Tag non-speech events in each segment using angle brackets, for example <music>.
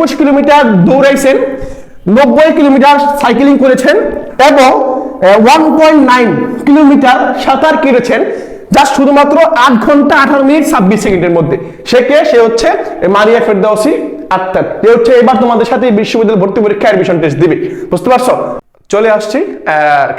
একুশ কিলোমিটার দৌড়াইছেন, নব্বই kilometre cycling করেছেন এবং ওয়ান পয়েন্ট নাইন কিলোমিটার সাঁতার কেটেছেন, যা শুধুমাত্র আট ঘণ্টা আঠারো মিনিট ছাব্বিশ সেকেন্ডের মধ্যে। সে কে? সে হচ্ছে মারিয়া ফেরদাউসি আত্মার যে হচ্ছে এবার তোমাদের সাথে বিশ্ববিদ্যালয় ভর্তি পরীক্ষা অ্যাডমিশন টেস্ট দিবে। বুঝতে পারছ? চলে আসছি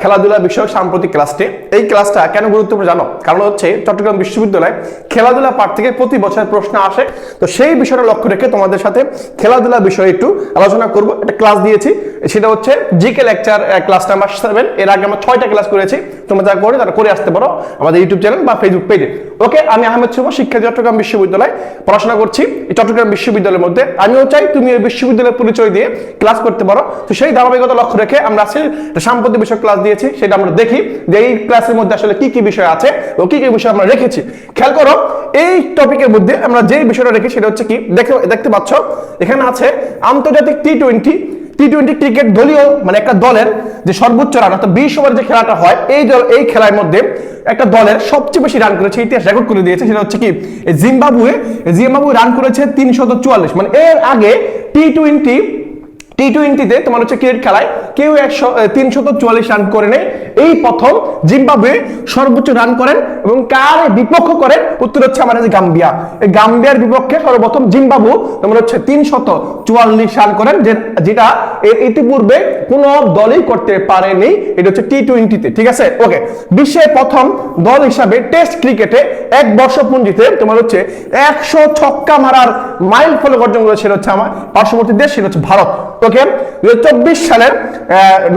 খেলাধুলা বিষয়ক সাম্প্রতিক ক্লাসটি এই ক্লাসটা কেন গুরুত্বপূর্ণ জানো? কারণ হচ্ছে চট্টগ্রাম বিশ্ববিদ্যালয় খেলাধুলা পাঠ থেকে প্রতি বছর প্রশ্ন আসে। তো সেই বিষয়টা লক্ষ্য রেখে তোমাদের সাথে খেলাধুলা বিষয়ে একটু আলোচনা করব। একটা ক্লাস দিয়েছি, সেটা হচ্ছে GK lecture class number seven এর আগে আমরা ছয়টা ক্লাস করেছি। তোমরা যা করে তারা করে আসতে পারো আমাদের ইউটিউব চ্যানেল বা ফেসবুক পেজে ওকে আমি আহমেদ শুভ, শিক্ষা চট্টগ্রাম বিশ্ববিদ্যালয়ে পড়াশোনা করছি। চট্টগ্রাম বিশ্ববিদ্যালয়ের মধ্যে আমিও চাই তুমি এই বিশ্ববিদ্যালয়ের পরিচয় দিয়ে ক্লাস করতে পারো। তো সেই ধারাবাহিকতা লক্ষ্য রেখে আমরা আজকে একটা সাম্প্রতিক বিষয় ক্লাস দিয়েছি, সেটা আমরা দেখি, যে এই ক্লাসের মধ্যে আসলে কি কি বিষয় আছে ও কি কি বিষয় আমরা রেখেছি। খেয়াল করো, এই টপিকের মধ্যে আমরা যে বিষয়টা রেখেছি সেটা হচ্ছে কি, দেখতে দেখতে পাচ্ছ, এখানে আছে আন্তর্জাতিক T twenty T twenty cricket দলীয় মানে একটা দলের যে সর্বোচ্চ রান অর্থাৎ বিশ ওভার যে খেলাটা হয়, এই দল, এই খেলার মধ্যে একটা দলের সবচেয়ে বেশি রান করেছে, ইতিহাস রেকর্ড করে দিয়েছে, সেটা হচ্ছে কি, জিম্বাবুয়ে জিম্বাবুয়ে রান করেছে তিনশত চুয়াল্লিশ মানে এর আগে টি টোয়েন্টি টি টোয়েন্টিতে তোমার হচ্ছে ক্রিকেট খেলায় কেউ একশো তিনশত চুয়াল্লিশ রান করে নেয়। এই প্রথম জিম্বাবুয়ে সর্বোচ্চ রান করেন এবং কার বিপক্ষ করেন উত্তর হচ্ছে আমাদের গাম্বিয়া। এই গাম্বিয়ার বিপক্ষে সর্বপ্রথম জিম্বাবু তোমার হচ্ছে তিনশত চুয়াল্লিশ রান করেন যেটা এর ইতিপূর্বে কোন দলই করতে পারেনি। এটা হচ্ছে টি টোয়েন্টিতে ঠিক আছে? ওকে বিশ্বের প্রথম দল হিসাবে টেস্ট ক্রিকেটে এক বর্ষপুঞ্জিতে তোমার হচ্ছে একশো ছক্কা মারার মাইল ফলক অর্জন করেছে হচ্ছে আমার পার্শ্ববর্তী দেশ, সেটা হচ্ছে ভারত। ওকে চব্বিশ সালের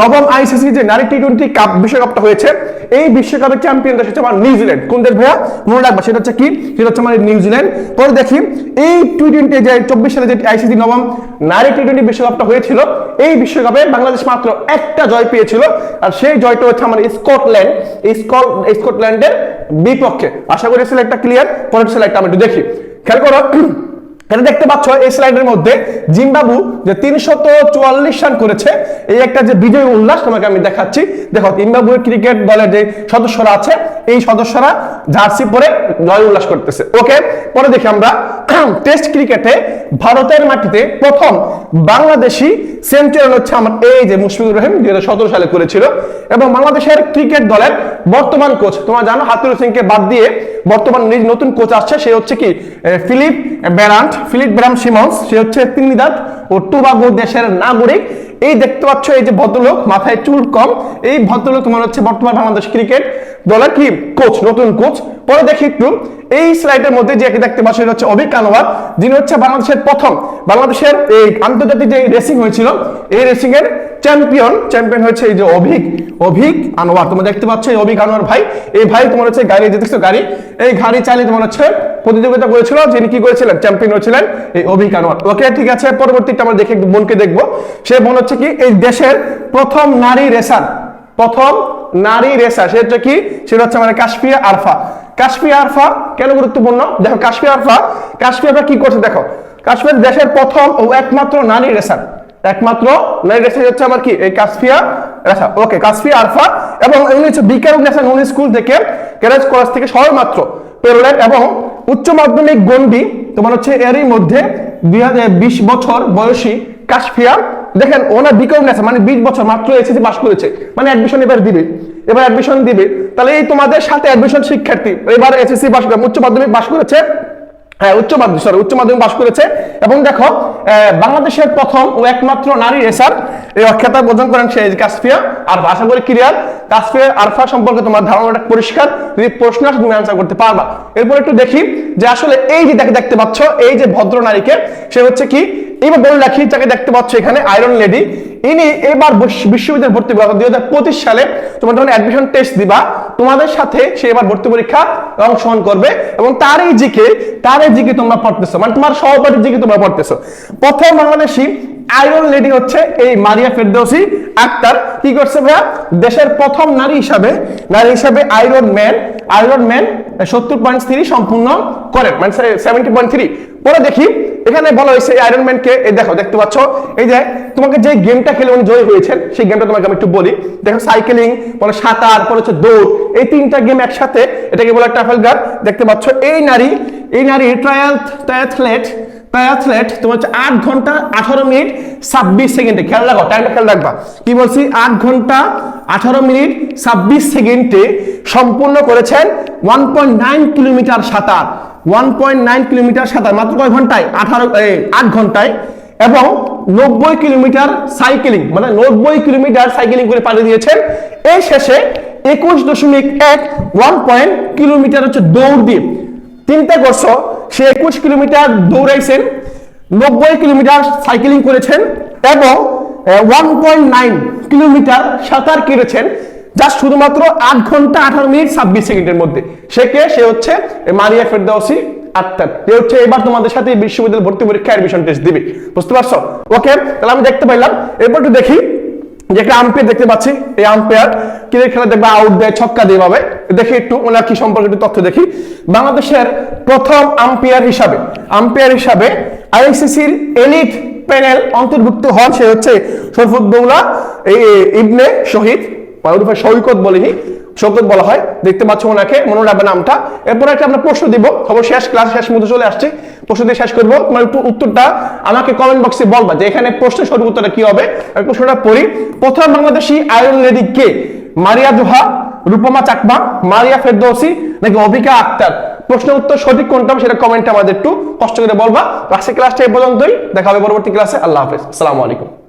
নবম আইসিসি যে নারী টি টোয়েন্টি কাপ বিশ্বকাপটা হয়েছে। এই বিশ্বকাপের চ্যাম্পিয়ন দেশ হচ্ছে আমার নিউজিল্যান্ড কোন দেশ ভাইয়া? মনে রাখবা, সেটা হচ্ছে কি? সেটা হচ্ছে আমার নিউজিল্যান্ড পরে দেখি, এই টি টোয়েন্টি যে চব্বিশ সালে যে আইসিসি নবম নারী টি টোয়েন্টি বিশ্বকাপটা হয়েছিল, এই বিশ্বকাপে বাংলাদেশ মাত্র একটা জয় পেয়েছিল। আর সেই জয়টা হচ্ছে আমার স্কটল্যান্ড স্কটল্যান্ডের বিপক্ষে। আশা করি সিলেক্টটা ক্লিয়ার পরের সিলেক্ট আমি একটু দেখি। খেয়াল করো এটা দেখতে পাচ্ছ এই স্লাইডের মধ্যে জিম্বাবু যে তিনশত চুয়াল্লিশ রান করেছে, এই একটা যে বিজয় উল্লাস তোমাকে আমি দেখাচ্ছি। দেখো, জিম্বাবুয়ের ক্রিকেট দলের যে সদস্যরা আছে, এই সদস্যরা জার্সি পরে জয় উল্লাস করতেছে। ওকে, পরে দেখি আমরা। <clears throat> টেস্ট ক্রিকেটে ভারতের মাটিতে প্রথম বাংলাদেশি সেঞ্চুরিয়ান হচ্ছে আমার এই যে মুশফিকুর রহিম, দুই হাজার সালে করেছিল। এবং বাংলাদেশের ক্রিকেট দলের বর্তমান কোচ তোমরা জানো, হাতুরু সিংকে বাদ দিয়ে বর্তমান নিজ নতুন কোচ আসছে। সে হচ্ছে কি Philip Barrant, Philip Bram Simmons. সে হচ্ছে ত্রিনিদাদ ও টুবাগো দেশের নাগরিক। এই দেখতে পাচ্ছ এই যে ভদ্রলোক, মাথায় চুল কম। এই ভদ্রলোক তোমার হচ্ছে বর্তমান বাংলাদেশ ক্রিকেট দলের কি কোচ নতুন কোচ পরে দেখি একটু, এই স্লাইডের মধ্যে যে দেখতে পাচ্ছ এটা হচ্ছে অভিক আনোয়ার, যিনি হচ্ছে বাংলাদেশের প্রথম, বাংলাদেশের এই আন্তর্জাতিক যে রেসিং হয়েছিল, এই রেসিং এর চ্যাম্পিয়ন চ্যাম্পিয়ন হচ্ছে এই যে অভিক অভিক আনোয়ার। তোমরা দেখতে পাচ্ছ এই অভিক আনোয়ার ভাই, এই ভাই তোমার হচ্ছে গাড়ি যে দেখছ গাড়ি, এই গাড়ি চালিয়ে তোমার হচ্ছে প্রতিযোগিতা করেছিল, যিনি কি করেছিলেন চ্যাম্পিয়ন হয়েছিলেন এই অভিক আনোয়ার। ওকে ঠিক আছে পরবর্তীটা আমরা দেখে বোনকে দেখব। সে বোন হচ্ছে কি, এই দেশের প্রথম নারী রেসার প্রথম নারী রেসার সেটা কি, সেটা হচ্ছে আমাদের কাশ্মীর আরফা। কাশ্মীর আরফা কেন গুরুত্বপূর্ণ? দেখো, কাশ্মীর আরফা কাশ্মীর আরফা কি করছে দেখো, কাশ্মীর দেশের প্রথম ও একমাত্র নারী রেসার। একমাত্র নারী রেসার হচ্ছে আমার কি? এই কাশ্মীর রেসা। ওকে কাশ্মীর আরফা এবং এগুলি হচ্ছে বিকার ন্যাশনাল স্কুল থেকে ক্যারেজ কলেজ থেকে সবেমাত্র পেরোলেন এবং উচ্চ মাধ্যমিক গন্ডি তোমার হচ্ছে এরই মধ্যে দুই বছর বয়সী কাশফিয়া দেখেন, ওনার বিকম আছে মানে বিশ বছর মাত্র এসএসসি পাস করেছে। মানে অ্যাডমিশন এবার দিবে। এবার অ্যাডমিশন দিবে। তাহলে এই তোমাদের সাথে অ্যাডমিশন শিক্ষার্থী এবার এসএসসি পাস করে উচ্চ মাধ্যমিক পাস করেছে। হ্যাঁ উচ্চ মাধ্যমিক সরি উচ্চ মাধ্যমিক পাস করেছে। এবং দেখো বাংলাদেশের প্রথম ও একমাত্র নারী রেসার। এই অখ্যাতা অর্জন করেন সেই কাসফিয়া। আর আশা করি ক্লিয়ার কাসফিয়া আরফা সম্পর্কে তোমার ধারণাটা পরিষ্কার। যদি প্রশ্ন আসে তুমি আনসার করতে পারবা। এরপর একটু দেখি যে আসলে এই যে দেখে দেখতে পাচ্ছ, এই যে ভদ্র নারীকে, সে হচ্ছে কি? এবার বলে রাখি, যাকে দেখতে পাচ্ছ এখানে আয়রন লেডি ইনি এবার বিশ- বিশ্ববিদ্যালয়ে ভর্তি হবে দুই হাজার পঁচিশ সালে তোমার যখন অ্যাডমিশন টেস্ট দিবা, তোমাদের সাথে সে এবার ভর্তি পরীক্ষা অংশগ্রহণ করবে এবং তার এই জিকে, তার এই জিকে তোমরা পড়তেছো। মানে তোমার সহপাঠীর জিকে তোমরা পড়তেছো। প্রথম বাংলাদেশি আয়রন লেডি হচ্ছে এই মারিয়া ফেরদৌসি আক্তার কি করছে ভাইয়া? দেশের প্রথম নারী হিসাবে নারী হিসাবে আয়রন ম্যান আয়রন ম্যান সত্তর পয়েন্ট থ্রি সম্পূর্ণ করেন মানে সেভেন্টি পয়েন্ট থ্রি পরে দেখি, এখানে বলা হয়েছে আয়রন ম্যানকে এই দেখো, দেখতে পাচ্ছ? এই যে তোমাকে যে গেমটা খেলে উনি জয়ী হয়েছেন সেই গেমটা তোমাকে আমি একটু বলি। দেখো সাইকেলিং পরে সাঁতার, পরে হচ্ছে দৌড়, এই তিনটা গেম একসাথে এটাকে বলে ট্রাফেলগার দেখতে পাচ্ছ, এই নারী এই নারী ট্রায়াল ট্রায়াথলেট প্যারাথলেট তোমার হচ্ছে আট ঘণ্টা আঠারো মিনিট ছাব্বিশ সেকেন্ডে। খেয়াল রাখো টাইমটা খেয়াল রাখবা। কি বলছি? আট ঘণ্টা আঠারো মিনিট ছাব্বিশ সেকেন্ডে সম্পূর্ণ করেছেন ওয়ান পয়েন্ট নাইন কিলোমিটার সাঁতার, ওয়ান পয়েন্ট নাইন কিলোমিটার সাঁতার, মাত্র কয় ঘন্টায়? আঠারো আট ঘন্টায়। এবং নব্বই কিলোমিটার সাইকেলিং মানে নব্বই কিলোমিটার সাইকেলিং করে পাড়ি দিয়েছেন। এই শেষে একুশ দশমিক এক, ওয়ান পয়েন্ট কিলোমিটার হচ্ছে দৌড় দিয়ে। চিন্তা করছ সে একুশ কিলোমিটার দৌড়াইছেন, নব্বই কিলোমিটার সাইকেলিং করেছেন এবং ওয়ান পয়েন্ট নাইন কিলোমিটার সাঁতার কেটেছেন। যা শুধুমাত্র আট ঘণ্টা আঠারো মিনিট ছাব্বিশ সেকেন্ডের মধ্যে। সে কে? সে হচ্ছে মারিয়া ফেরদাউসি আক্তার। যে হচ্ছে এবার তোমাদের সাথে বিশ্ববিদ্যালয় ভর্তি পরীক্ষা অ্যাডমিশন টেস্ট দিবে। বুঝতে পারছ? ওকে, তাহলে আমি দেখতে পাইলাম। এরপর একটু দেখি যে একটা আম্পায়ার দেখতে পাচ্ছি। এই আম্পায়ার ক্রিকেট খেলা দেখবে আউট দেয়, ছক্কা দিয়ে পাবে দেখি একটু ওনার কি সম্পর্কে একটু তথ্য দেখি। বাংলাদেশের প্রথম আম্পায়ার হিসাবে আম্পায়ার হিসাবে আইসিসির এলিট প্যানেল অন্তর্ভুক্ত হন সে হচ্ছে শরফুদ্দৌলা ইবনে শহীদ। ওরফে সৈকত বলিনি শৌকত বলা হয়। দেখতে পাচ্ছ ওনাকে, মনে রাখবে নামটা। এরপর একটা আমরা প্রশ্ন দিব। খবর শেষ, ক্লাস শেষ মধ্যে চলে আসছে। প্রশ্ন দিয়ে শেষ তোমার উত্তরটা আমাকে কমেন্ট বক্সে বলবা যে এখানে প্রশ্নের সঠিক উত্তরটা কি হবে। প্রশ্নটা পড়ি। প্রথম বাংলাদেশি লেডি কে? মারিয়া জোহা, রূপমা চাকমা, মারিয়া ফেরদৌসি নাকি অবিকা আক্তার? প্রশ্ন উত্তর সঠিক কোনটা সেটা কমেন্টে আমাদের একটু কষ্ট করে বলবা। আজকে ক্লাসটা এই পর্যন্তই। দেখা হবে পরবর্তী ক্লাসে আল্লাহ হাফেজ। আসসালামু আলাইকুম।